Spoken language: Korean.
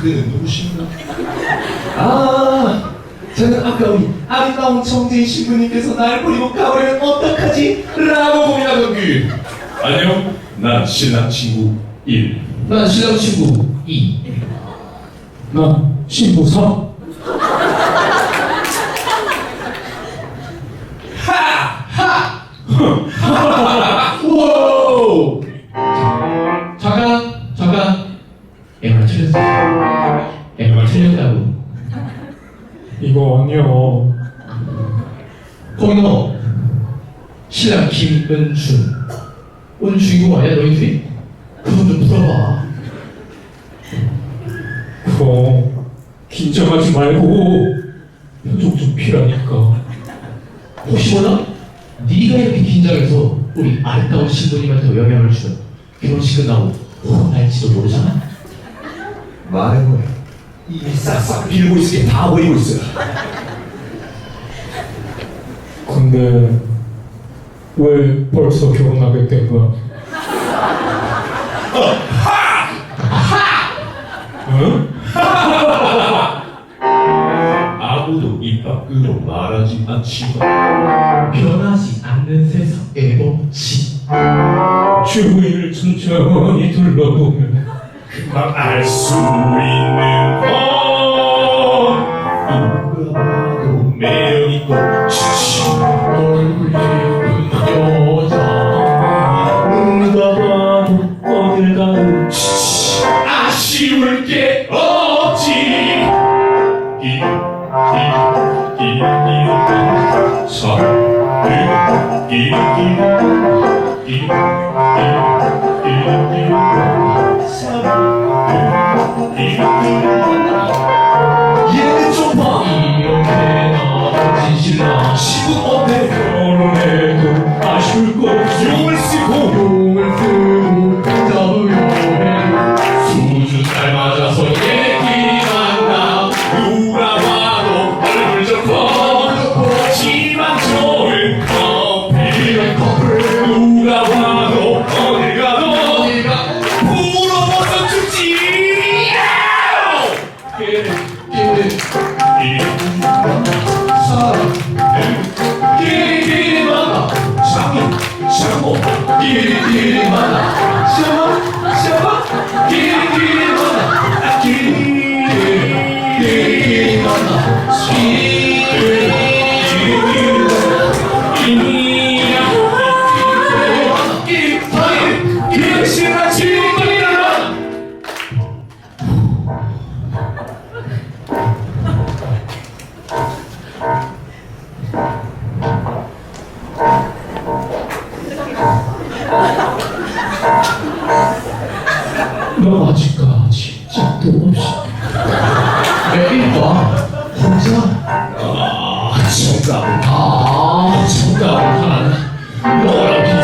그대는 누구신가? 아, 저는 아까 우리 아름다운 정재인 신부님께서 날 버리고 가버리면 어떡하지? 라고 고민하던 그 안녕, 난 신랑 친구 1. 난 신랑 친구 2나 친구 3. 이거 아니야. 거기 너 신랑 김은준 은준이고 아니야 너희 둘이? 그건 좀 풀어봐 그거 긴장하지 말고 표정 좀 필요하니까. 혹시 몰라? 네가 이렇게 긴장해서 우리 아름다운 신부님한테 영향을 주면 결혼식 끝나고 혼날지도 모르잖아 말해보래. 이미 싹싹 빌고 있으니 다 보이고 있어. 근데 왜 벌써 결혼하게 된 거야? 응? 아무도 입 밖으로 말하지 않지만 변하지 않는 세상의 법칙 주위를 천천히 둘러보면 금방 알 수 있는 건 시분 어때 결혼해도 아쉬울 거 없어 용을 쓰고 용을 쓰고 잡으려 해 수준 잘 맞아서 얘네끼리 만나 누가 봐도 얼굴 좋고 하지만 좋은 커플 누가 봐도 어딜 가도 부러워서 죽지. 사 장모 끼리 너 아직까지 짝도 없이. 매일 봐. 혼자? 아, 정답은 아 정답 하나는 너랑